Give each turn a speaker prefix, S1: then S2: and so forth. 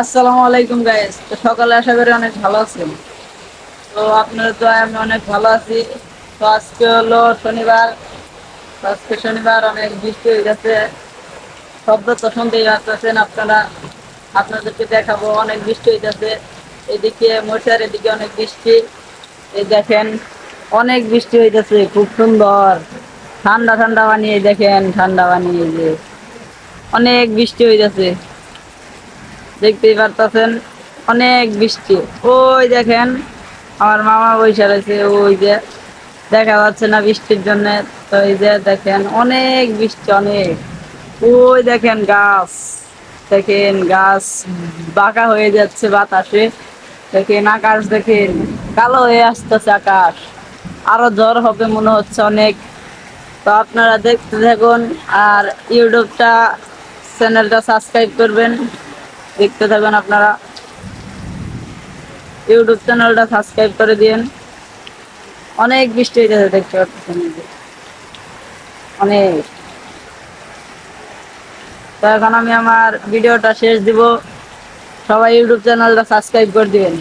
S1: আসসালামু আলাইকুম গাইস তো সকালে আশা করি অনেক ভালো আছেন তো আপনার তো আমি অনেক ভালো আছি। তো আজকে হলো শনিবার। আজকে শনিবার অনেক বৃষ্টি হয়ে গেছে। শব্দ তো শুনতেই পাচ্ছেন আপনারা। আপনাদেরকে দেখাবো, অনেক বৃষ্টি হইতেছে এদিকে মোটার এদিকে অনেক বৃষ্টি। এই দেখেন, অনেক বৃষ্টি হইতেছে খুব সুন্দর। ঠান্ডা ঠান্ডা বানিয়ে দেখেন, ঠান্ডা বানিয়ে যে। অনেক বৃষ্টি হইতেছে দেখতেই পারতেছেন, অনেক বৃষ্টি। ওই দেখেন, আমার মামা বসে রয়েছে, ওই যে, দেখা যাচ্ছে না বৃষ্টির জন্য। তো এই যে দেখেন, অনেক বৃষ্টি, অনেক। ওই দেখেন গাছ দেখেন গাছ বাঁকা হয়ে যাচ্ছে বাতাসে। দেখেন আকাশ, দেখেন কালো হয়ে আসতেছে আকাশ। আরও জ্বর হবে মনে হচ্ছে অনেক। তো আপনারা দেখতে থাকুন, আর ইউটিউবটা, চ্যানেলটা সাবস্ক্রাইব করবেন। দেখতে থাকবেন আপনারা। ইউটিউব চ্যানেলটা সাবস্ক্রাইব করে দিন অনেক বৃষ্টি হয়ে যাচ্ছে দেখতে পাচ্ছেন অনেক। তো এখন আমি আমার ভিডিওটা শেষ দিব। সবাই ইউটিউব চ্যানেলটা সাবস্ক্রাইব করে দিবেন।